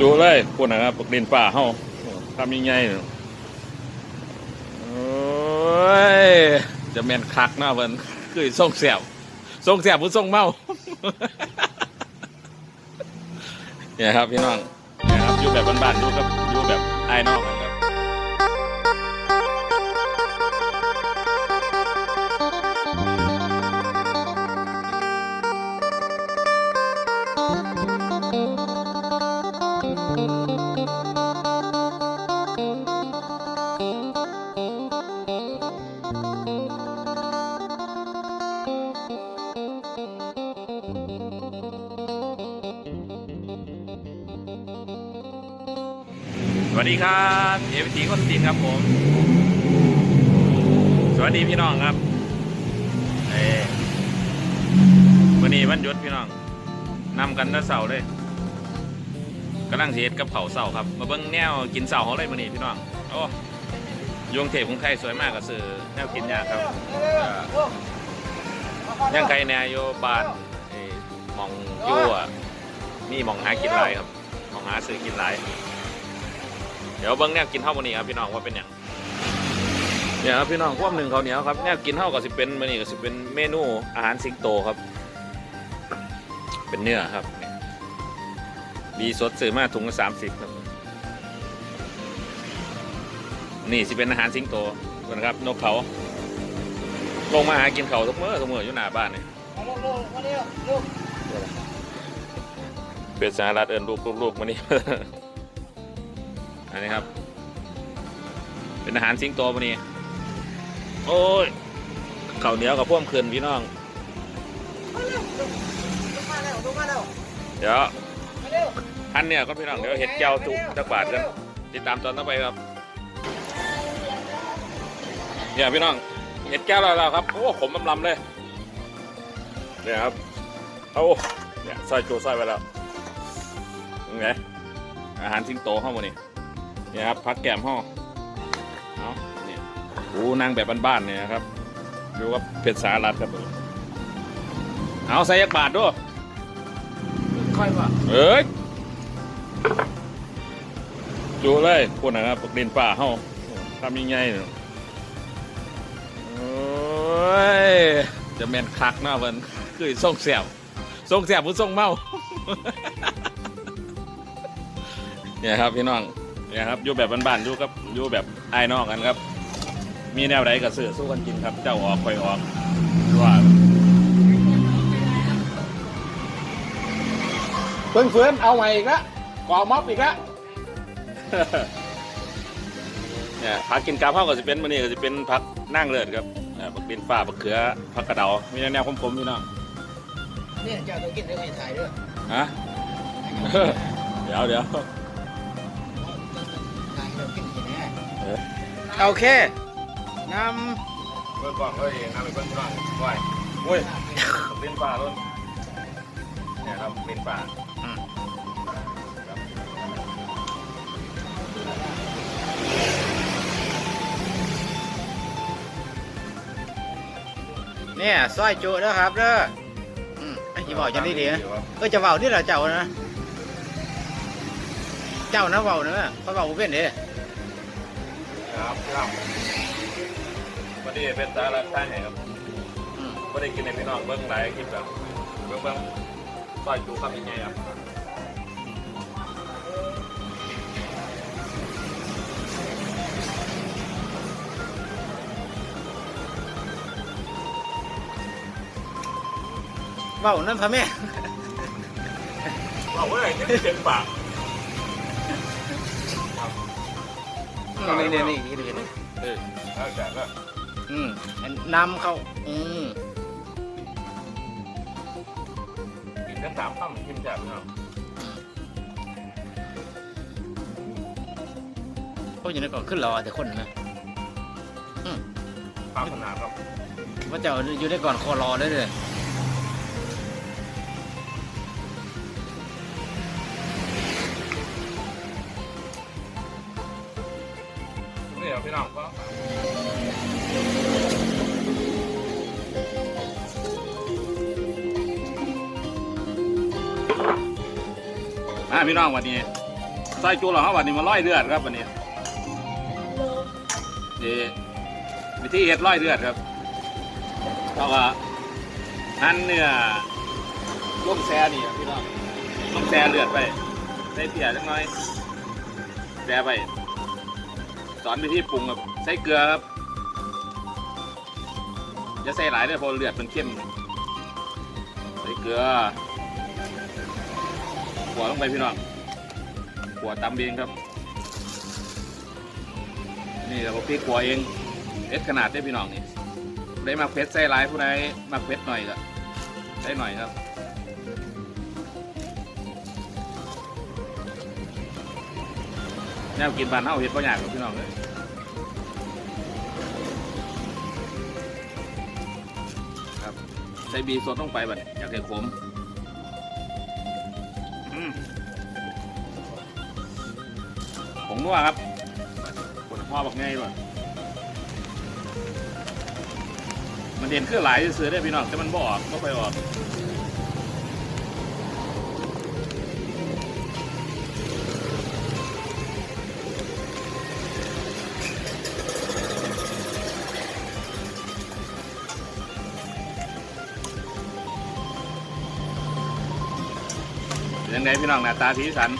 จูเลยคนนะครับดินป่าเฮาทำยังไงเนี่ยโอ้ยจะแมนคักหน้าเพิ่นคือส่งเสียบส่งเสียบหรือส่งเมาเนี่ยครับพี่น้องเนี่ยครับอยู่แบบบ้านๆอยู่กับอยู่แบบไอ้ายนอก สวัสดีครับเอฟทีคนติดครับผม สวัสดีพี่น้องครับเอ้วันนี้วันหยุดพี่น้องนำกันนะเสาร์เลยกำลังเสียดกับเผาเสาร์ครับ มาเบิ้งแนวกินเสาร์เขาเลยวันนี้พี่น้องโอ้ยงเทพของไทยสวยมากกับสื่อแนวกินยากครับย่างไก่แนวโยบานมองยั่วนี่มองหากินหลายครับมองหาซื้อกินหลาย เดี๋ยวเบิ้งแนวกินเท่าวันนี้ครับพี่น้องว่าเป็นอย่างเนี่ยครับพี่น้องควบหนึ่งเขาวเหนียวครับแนวกินเท่ากับสิเป็นมันนี่ก็สิเป็นเมนูอาหารสิงโตครับ เป็นเนื้อครับมีสดซื้อมาถุงละสามสิบครับนี่สิเป็นอาหารสิงโตนะครับนกเขาลงมาหากินเขาทุกมื้อทุกมื้ออยู่หน้าบ้านนี่เป็ดสหรัฐเอินลูกลูกๆมานี่ อันนี้ครับ เป็นอาหารสิงโตปะนี่โอ้ยข้าวเหนียวกับพ่วมคืนพี่น้องเดี๋ยวอันเนี่ยก็พี่น้องเดี๋ยวเห็ดเจ้าจุจักบาทกันติดตามตอนต่อไปครับเนี่ยพี่น้องเห็ดแก้วเราครับโอ้ขมลำลำๆเลยเนี่ยครับเอาเนี่ยใส่จูใส่ไปแล้วยังไงอาหารสิงโตเข้ามานี่ เนี่ยครับพักแก้มห่อเอาเนี่ยโอ้นางแบบบ้านๆเนี่ยนะครับดูว่าเพชรสารัดครับผมเอาใส่ยักบาทด้วยค่อยว่าเอ้ยดูเลยพูดนะครับดินป่าเฮาทำยังไงเนี่ยโอ้ยจะแม่นคักเนาะเพิ่นคือส่งเสียบส่งเสียบผู้ส่งเมาเนี่ยครับพี่น้อง เนี่ยครับอยู่แบบบ้านๆอยู่กับอยู่แบบไอ้ายนอกกันครับ มีแนวใดก็ซื้อสู้กันกินครับ เจ้าออกคอยออกว่าเพิ่งเฟือนเอาใหม่อีกละก่อม็อบอีกละเนี่ยผักกินกาเพราก็จะเป็นมันนี่ก็จะเป็นผักนั่งเลือดครับเอ่อผักดินฟ้าผักเขือผักกระเดามีแนวๆคมๆพี่น้องเนี่ยเจ้าตัวกินได้ไม่ถ่ายด้วยฮะเดี๋ยวเดี๋ยว โอเคนเมื่อก่อนก็เองนะเป็นเพื่อนบ้านไหวโอ้ยเล่นป่าล้นเนี่ยครับเล่นป่าำเนี่ยซอยจุเด้อครับเด้ออืมไอ้ที่บอกจะได้ดีนะเออจะเบาที่ละเจ้านะ เจ้านะเบาเนอะเขาเบาบ่เป็นเด้ ครับครับวันนี้เป็นตาละท่านไงครับอืมไม่ได้กินในพี่น้องเบิ้งหลายคลิปแบบเบิ้งเบิ้งซอยจูครับยังไงครับเบานั่นพ่อแม่บอกว่าอะไรจะเจ็บปาก นี่นี่นี่นี่นี่เออแล้วแต่ก็อืมนำเข้า อืมกินแค่สามคำกินแบบเนาะโอ้ยอยู่ในก่อนขึ้นรอแต่คนนะตามขนาดครับว่าเจ้าอยู่ในก่อนคอรอได้เลย พี่น้องก็อ่าพี่น้องวันนี้ซอยจูหลังเขาวันนี้มาร้อยเลือดครับวันนี้นี่วิธีเห็ดร้อยเลือดครับเราก็หั่นเนื้อลูกแซ่นี่ครับพี่น้องลูกแซ่เลือดไปใส่เปียจังน้อยแซ่ไป สอนวิธีปรุงครับใส่เกลือครับอย่าใส่หลายเลยเพราะเลือดมันเข้มใส่เกลือหัวลงไปพี่น้องขัวตำเองครับ นี่เราก็พริกขัวเองเอ็ดขนาดได้พี่น้องนี่ได้มักเพชรใส่หลายผู้ใดมักเพชรหน่อยก็ได้หน่อยครับ นวกินบานเฮาเห็ดบ่ยากหรอกพี่น้องเลยครับใส่บีสดต้องไปบัดอยากให้ขมอืมผงนัวครับผลพ่อบอกง่ายด้วยมันเด่นคือหลายซื้อได้พี่น้องแต่มันบ่ออกบ่ค่อยออก ยังไงพี่น้องหน้าตาสีสัน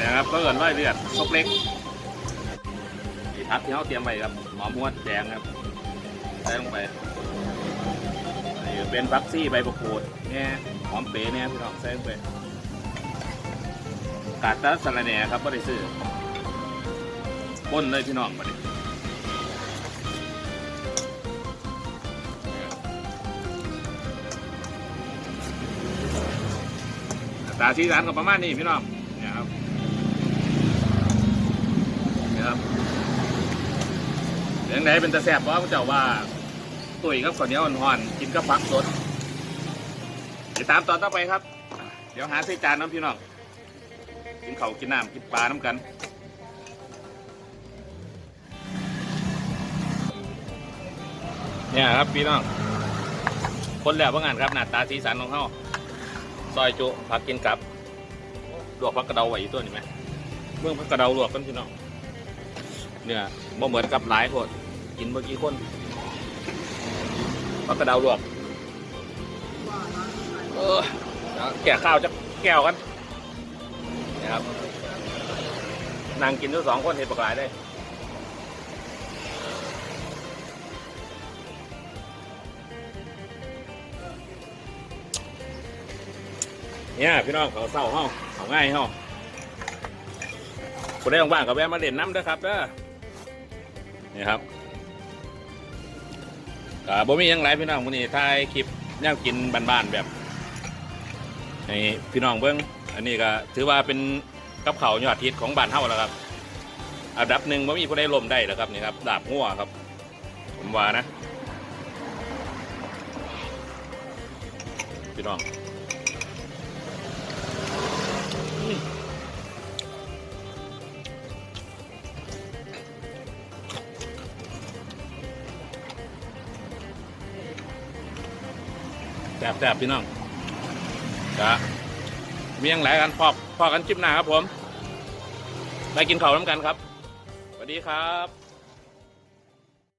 นะครับก็เกินร้อยเลือดซกเล็กนี่ทับที่เขาเตรียมไว้ครับหอมหัวแดงครับใส่ลงไปเป็นฟักซี่ใบประกูดเนี่ยหอมเป๋เนี่ยพี่น้องใส่ลงไปกาดตะสะรแหน่ครับไม่ได้ซื้อป้นเลยพี่น้องมาดิ ตาชีสานก็ประมาณนี้พี่น้องเนี่ยครับนะครับเรื่องไหนเป็นตะแสบว่าพราะเจ้าว่าตุ๋ยกับข้าวเหนียวอ่อนๆกินกับผักสดติดตามตอนต่อไปครับ เดี๋ยวหาใส่จานน้ำพี่น้องกินเขากินน้ำกินปลาน้ำกันเนี่ยครับพี่น้องคนแล้วว่างานครับหน้าตาสีสันของเขา ซอยจุผักกินกับลวกผักกระเดาไว้อีกตัวนี้ไหมเมื่อผักกระเดาลวกกันพี่น้องเนี่ยบ่เหมือนกับหลายคนกินเมื่อกี้คนปลากระเดาลวกเออแก่ข้าวจะแก้วกันนะครับนั่งกินทั้งสองคนเห็นปลากหลายได้ เนี่ยพี่น้องเขาเศร้าเฮาเขาง่ายเฮาคนได้ว่างๆกับแวะมาเด่นน้ำด้อครับเด้อนี่ครับก็บ่มียังไรพี่น้องมื้อนี้ถ่ายคลิปแนวกินบ้านๆแบบให้พี่น้องเบิ่งอันนี้ก็ถือว่าเป็นกับเขาวยอดฮิตของบ้านเฮาแล้วครับอันดับหนึ่งบ่มีผู้ใดล้มได้แล้วครับนี่ครับดาบงัวครับ ผมว่านะ พี่น้อง แซ่บๆพี่น้องจะมีอย่างไรกันพอกพอกันคลิปหน้าครับผม ไปกินข้าวน้ำกันครับสวัสดีครับ